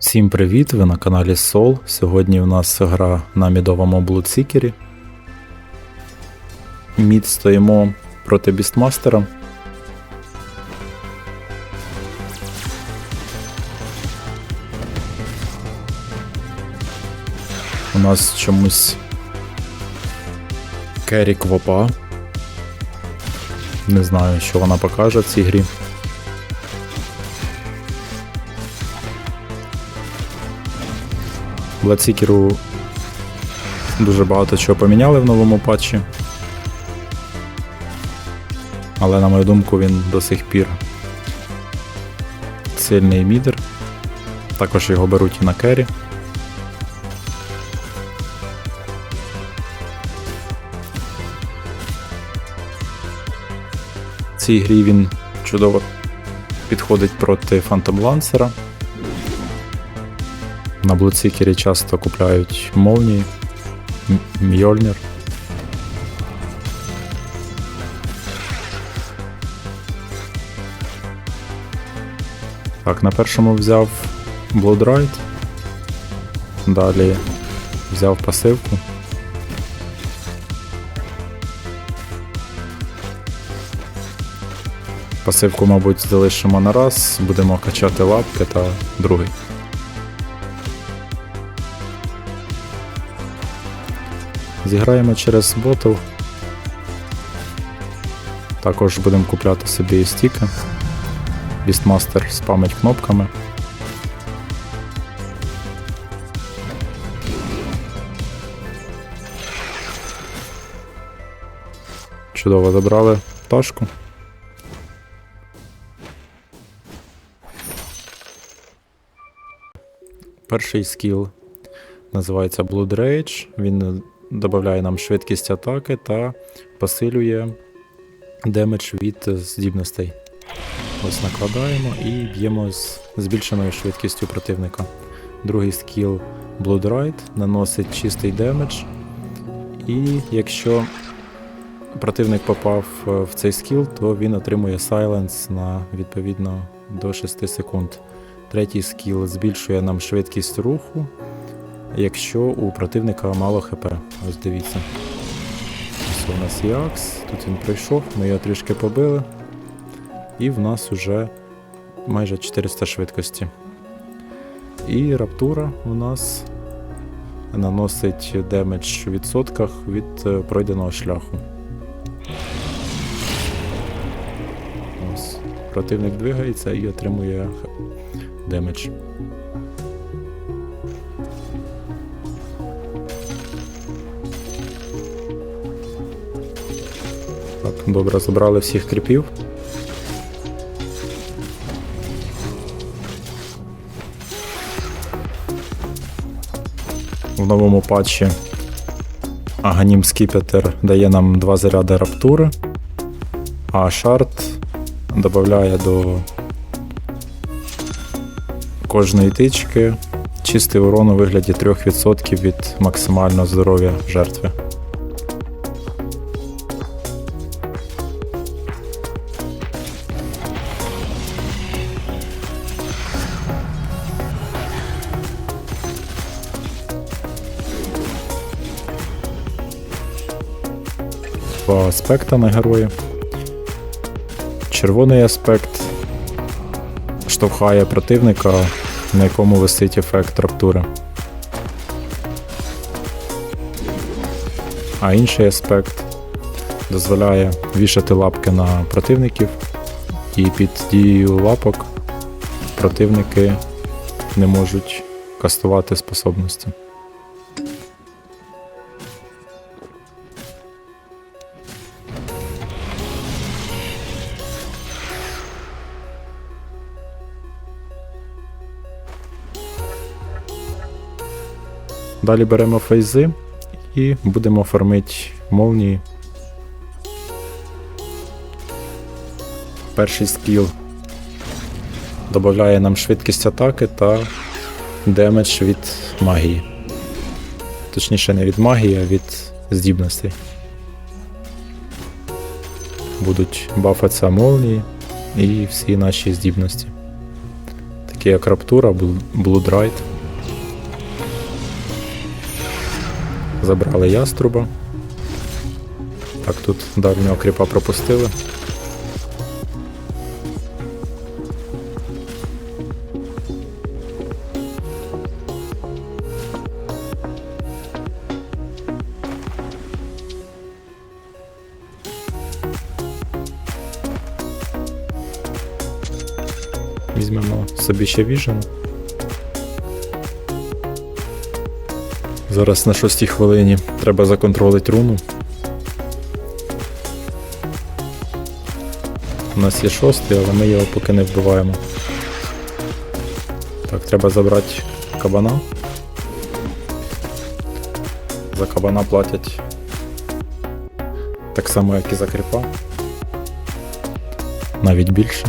Всім привіт! Ви на каналі Soul. Сьогодні у нас гра на мідовому Блудсікері. Мід стоїмо проти Бістмастера. У нас чомусь Керрі Квопа. Не знаю, що вона покаже в цій грі. Бладсікеру дуже багато чого поміняли в новому патчі. Але на мою думку він до сих пір сильний мідер. Також його беруть і на керрі. В цій грі він чудово підходить проти Phantom Lancer. На Блудсікері часто купляють молнії, Мьольнір. Так, на першому взяв Bloodride. Далі взяв пасивку. Пасивку, мабуть, залишимо на раз, будемо качати лапки та другий. Зіграємо через ботл. Також будемо купляти собі стіки. Бістмастер спамить кнопками. Чудово забрали пташку. Перший скіл називається Blood Rage. Він додає нам швидкість атаки та посилює демедж від здібностей. Ось накладаємо і б'ємо з збільшеною швидкістю противника. Другий скіл Blood Ride наносить чистий демедж. І якщо противник попав е, в цей скіл, то він отримує Silence на відповідно до 6 секунд. Третій скіл збільшує нам швидкість руху, якщо у противника мало хп. Ось дивіться. Ось у нас є Акс, тут він прийшов, ми його трішки побили. І в нас уже майже 400 швидкості. І раптура у нас наносить демедж в відсотках від е, пройденого шляху. Ось. Противник двигається і отримує демедж. Добре, забрали всіх кріпів. В новому патчі Аганім Скіпетр дає нам два заряди раптури, а шарт додає до кожної тички чистий урон у вигляді 3% від максимального здоров'я жертви. Аспекта на герої. Червоний аспект штовхає противника, на якому висить ефект раптури. А інший аспект дозволяє вішати лапки на противників, і під дією лапок противники не можуть кастувати способності. Далі беремо фейзи і будемо фармити молнії. Перший скіл додає нам швидкість атаки та демедж від магії. Точніше, не від магії, а від здібностей. Будуть бафатися молнії і всі наші здібності. Такий як Раптура, Блудрайт. Забрали яструба. Так, тут дальнього кріпа пропустили. Візьмемо собі ще віжен. Зараз на шостій хвилині треба законтролити руну. У нас є шостий, але ми його поки не вбиваємо. Так, треба забрати кабана. За кабана платять так само, як і за кріпа. Навіть більше.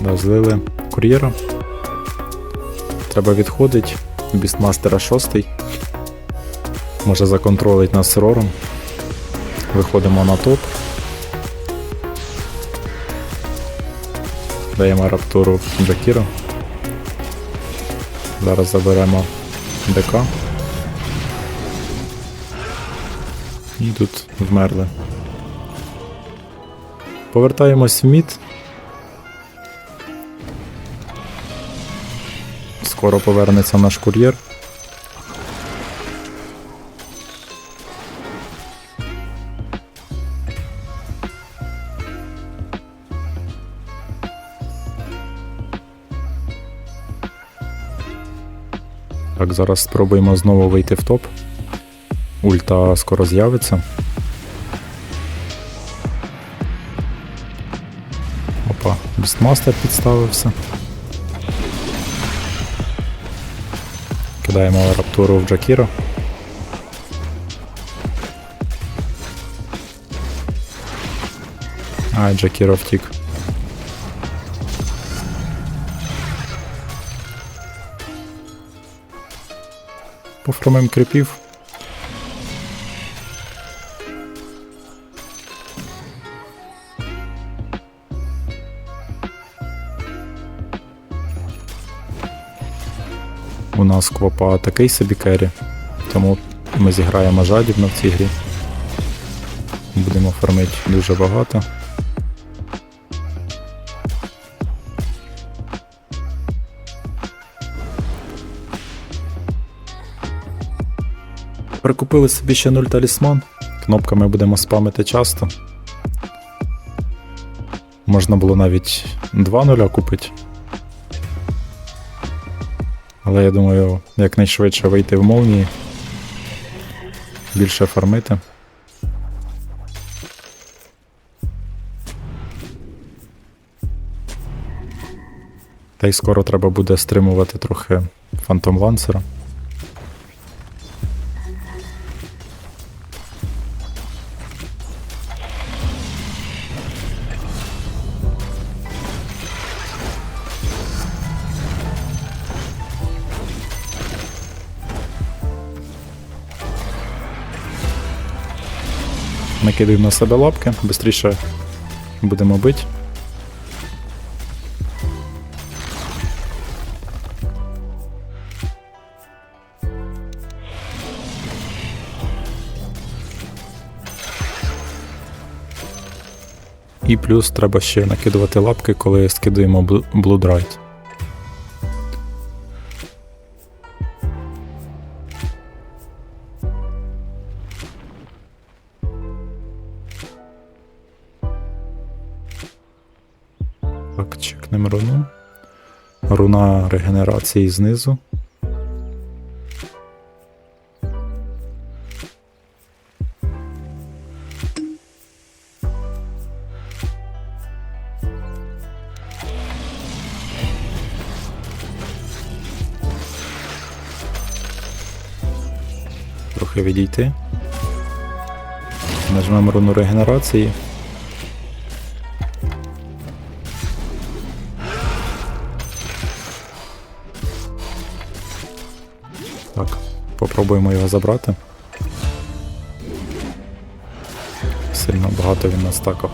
Да, злили кур'єра. Треба відходити. Бістмастера 6. Може законтролить нас рором. Виходимо на топ. Даємо раптуру Джакіру. Зараз заберемо ДК. І тут вмерли. Повертаємось в мід. Скоро повернеться наш кур'єр. Так, зараз спробуємо знову вийти в топ. Ульта скоро з'явиться. Опа, Бістмастер підставився. Кидаємо раптуру в Джакіро. Ай, Джакіро втік. Пофромим кріпів. Нас квопа такий собі керрі, тому ми зіграємо жадібно в цій грі. Будемо фармити дуже багато. Прикупили собі ще 0 талісман. Кнопками будемо спамити часто. Можна було навіть 2 нуля купити. Але я думаю, якнайшвидше вийти в молнії. Більше фармити. Та й скоро треба буде стримувати трохи Фантом Лансера. Накидаємо на себе лапки, швидше будемо бити. І плюс треба ще накидувати лапки, коли скидуємо Bloodrite. Руна регенерації знизу. Трохи відійти. Нажмемо руну регенерації. Так, попробуємо його забрати. Сильно багато він настакав.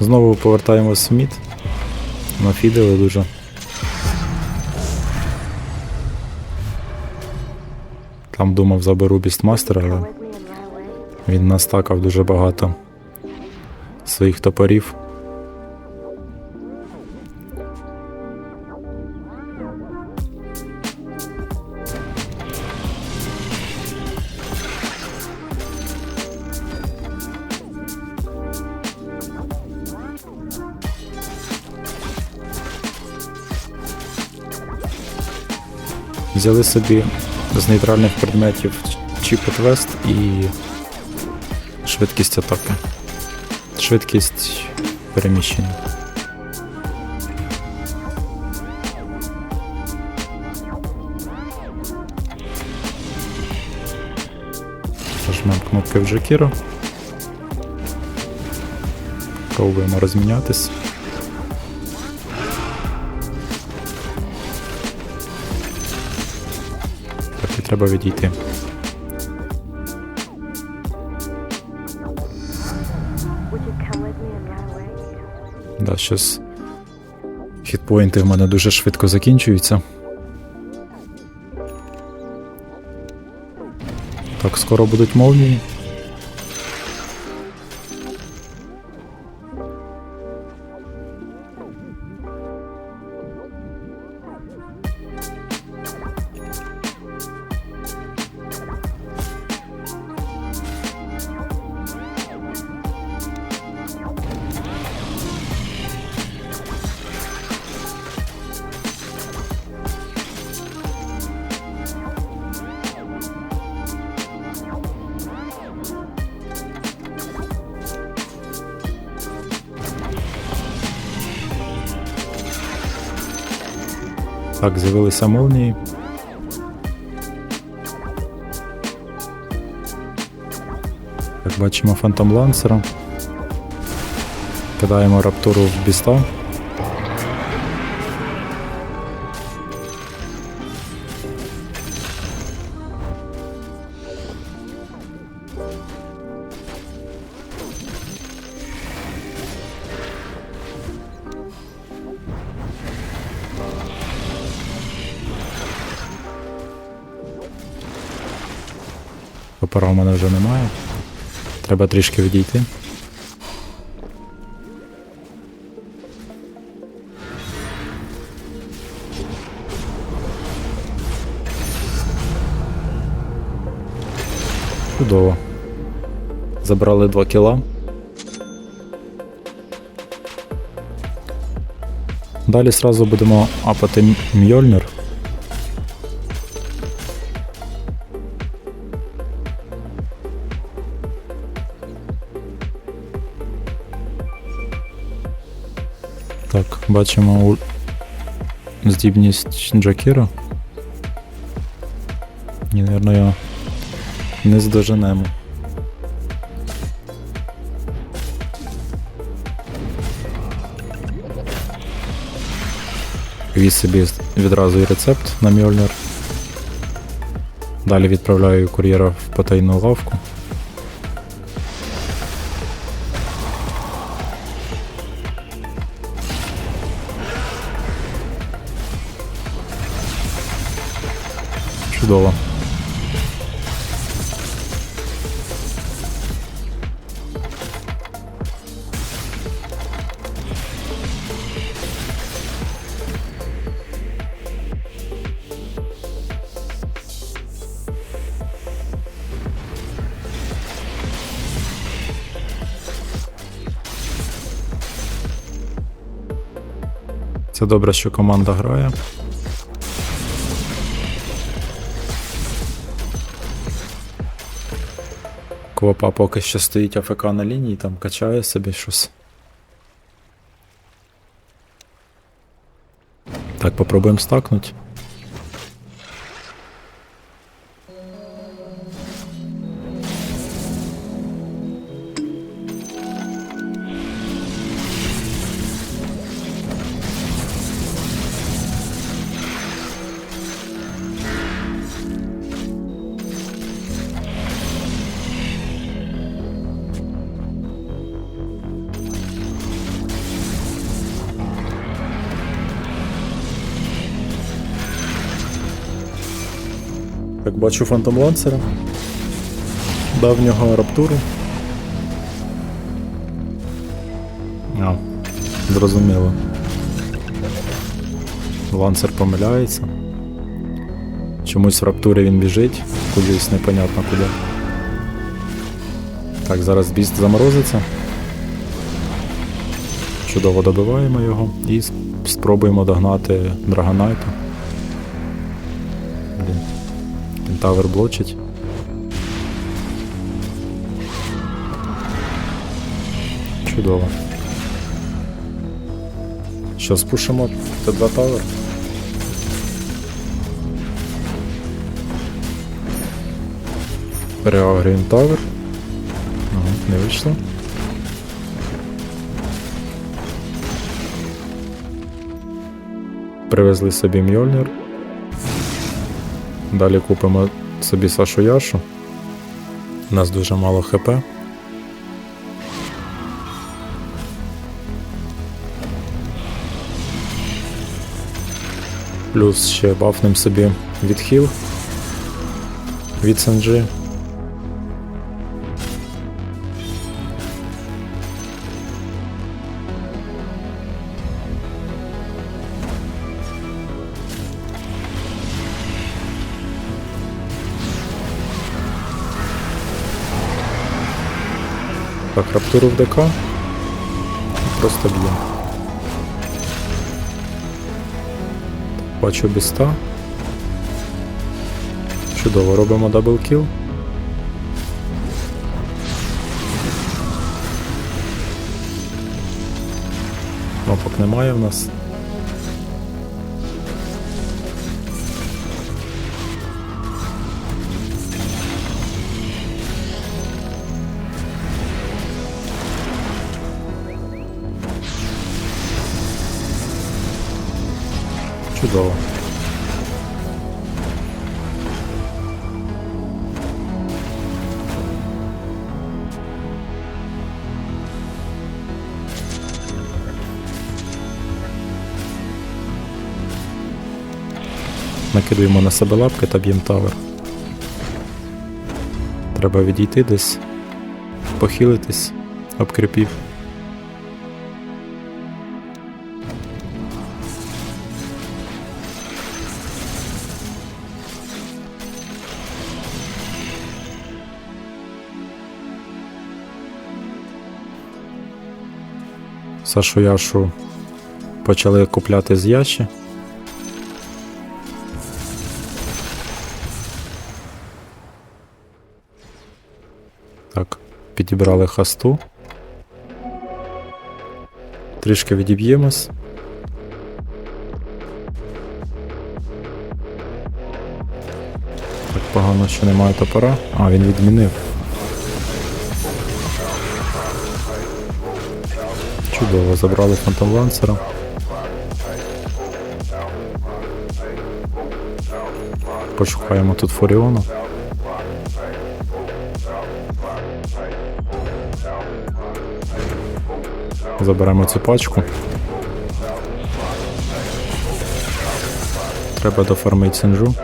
Знову повертаємось в мід. Нафідили дуже. Там думав заберу бістмастера, але він настакав дуже багато своїх топорів. Взяли собі з нейтральних предметів чіпот вест і швидкість атаки. Швидкість переміщення. Нажмемо кнопки в Джекіро. Пробуємо розмінятись. Run відійти. Да, щас хітпоінти в мене дуже швидко закінчуються. Так, скоро будуть молнії. Так, з'явилися молнії. Як бачимо фантом лансера. Кидаємо раптуру в біста. В мене вже немає. Треба трішки відійти. Чудово. Забрали 2 кіла. Далі сразу будемо апати М- бачимо здібність Джакіра. Ні, наверное, його не здоженемо. Віз собі відразу і рецепт на Мьольнир. Далі відправляю кур'єра в потайну лавку. Чудово. Це добре, що команда грає. Квопа поки що стоїть АФК на лінії, там качає собі щось. Так, попробуємо стакнуть. Бачу фантом лансера. Дав в нього раптуру. А, зрозуміло. Лансер помиляється. Чомусь в раптурі він біжить, кудись непонятно куди. Так, зараз біст заморозиться. Чудово добиваємо його і спробуємо догнати Драгонайта. Кентавр блочить. Чудово. Що, спушимо Т2 Тавер? Переагрюємо Тавер. Ага, не вийшло. Привезли собі Мьольнір. Далі купимо собі Сашу Яшу. У нас дуже мало ХП. Плюс ще бафнем собі відхил від Санджи. Так, раптуру в ДК. Просто б'є. Бачу біста. Чудово, робимо даблкіл. Кнопок немає в нас. Чудово. Накидуємо на себе лапки та б'ємо тавер. Треба відійти десь, похилитись, обкріпів. Сашу Яшу почали купляти з Яші. Так, підібрали хасту. Трішки відіб'ємось. Так погано, що немає топора. А, він відмінив. Чудово, забрали фантом лансера. Пошукаємо тут Форіона. Заберемо цю пачку. Треба дофармити синжу.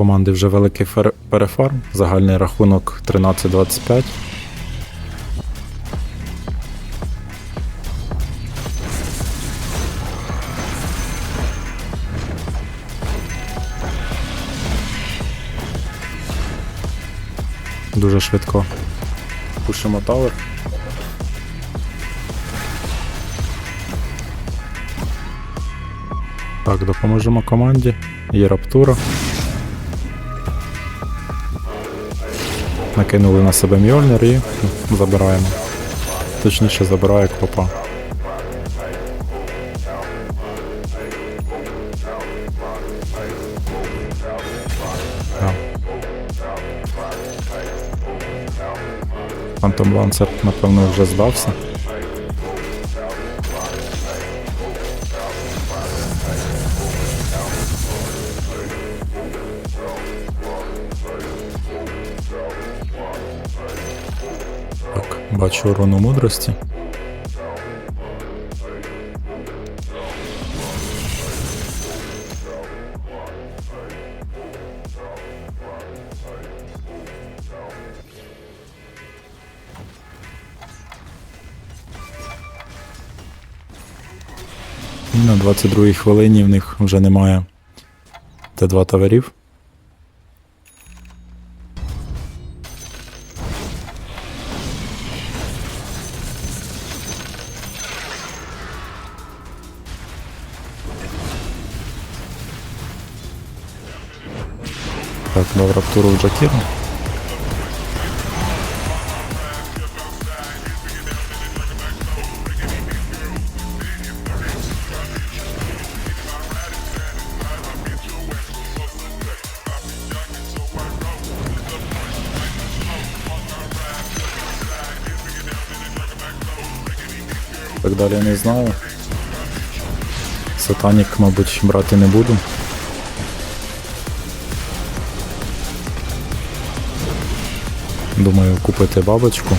Команди вже великий перефарм. Загальний рахунок 13-25. Дуже швидко. Пушимо тавер. Так, допоможемо команді. Є раптура. Накинули на себе Мьольнир і забираємо. Точніше забирає клопа. Фантом Лансер, напевно, вже здався. Бачу руну мудрості. І на 22-й хвилині в них вже немає Т2 таверів. Дав раптуру в Джакіру. Так далі не знаю. Сатанік, мабуть, брати не буду. Думаю, купити бабочку.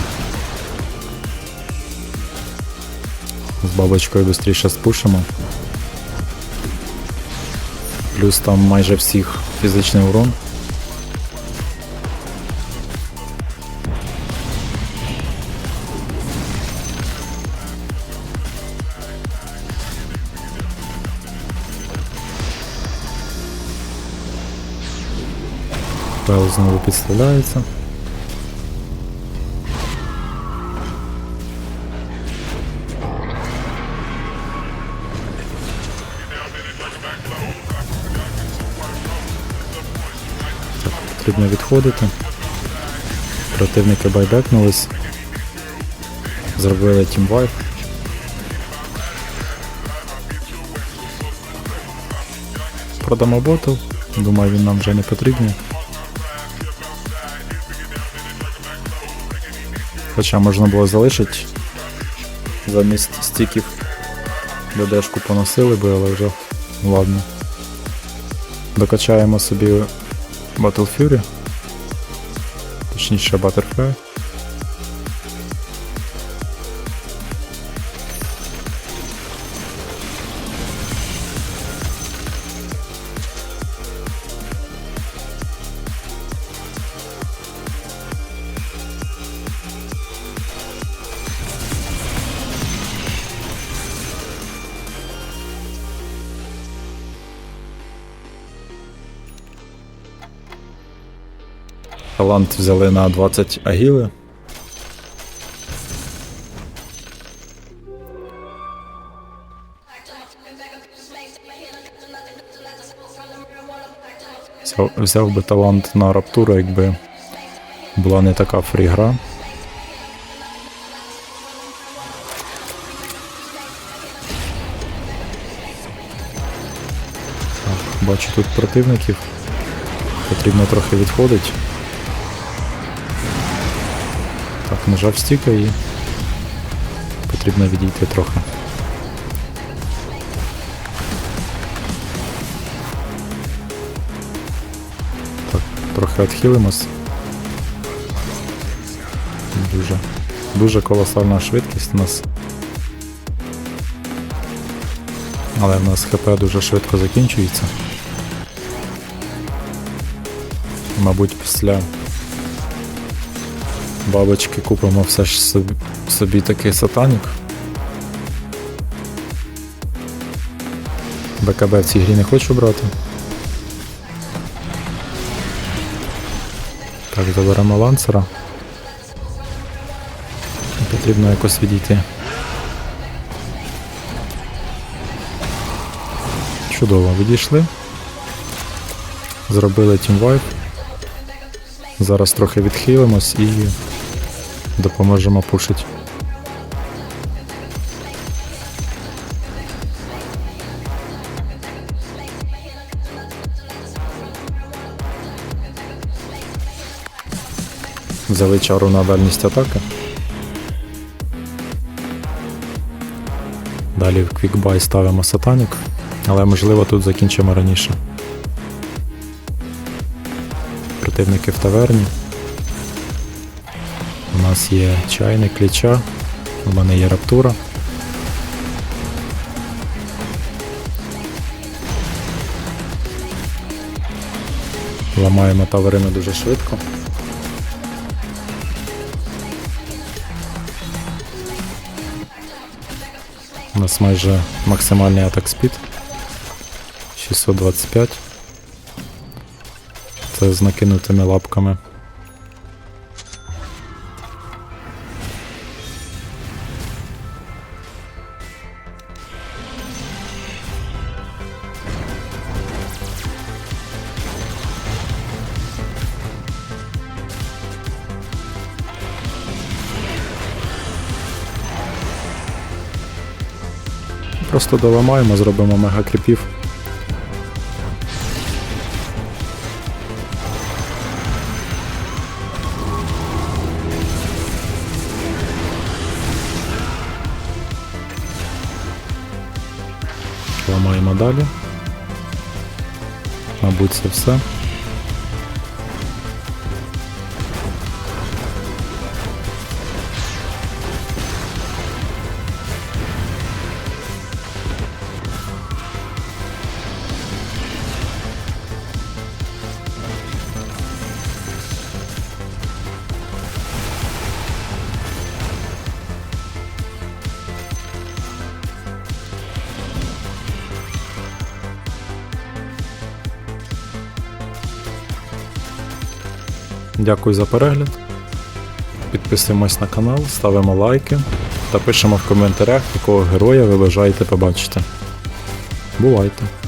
З бабочкою швидше спушимо. Плюс там майже всіх фізичний урон. Пел знову підставляється. Потрібно відходити. Противники байбекнулись. Зробили тімвайп. Продамо ботл. Думаю, він нам вже не потрібний. Хоча можна було залишити замість стіків ДДшку поносили би, але вже ладно. Докачаємо собі Battle Fury. Точніше Butterfly. Талант взяли на 20 агіли. Взяв, би талант на раптуру, якби була не така фрі-гра. Бачу тут противників. Потрібно трохи відходити. Нажав стіка і потрібно відійти трохи. Так, трохи відхилимось. Дуже, дуже колосальна швидкість у нас. Але в нас ХП дуже швидко закінчується. Мабуть, після бабочки купимо все ж собі, собі такий сатанік. БКБ в цій грі не хочу брати. Так, заберемо ланцера. Потрібно якось відійти. Чудово, відійшли. Зробили тімвайп. Зараз трохи відхилимось і допоможемо пушить. Взяли чару на дальність атаки. Далі в квікбай ставимо сатанік, але можливо тут закінчимо раніше. Противники в таверні. У нас є чайник кліча, у мене є раптура. Ламаємо таверину дуже швидко. У нас майже максимальний атак спід. 625. Це з накинутими лапками. Просто доламаємо, зробимо мега далі. Мабуть, це все. Дякую за перегляд. Підписуємось на канал, ставимо лайки та пишемо в коментарях, якого героя ви бажаєте побачити. Бувайте!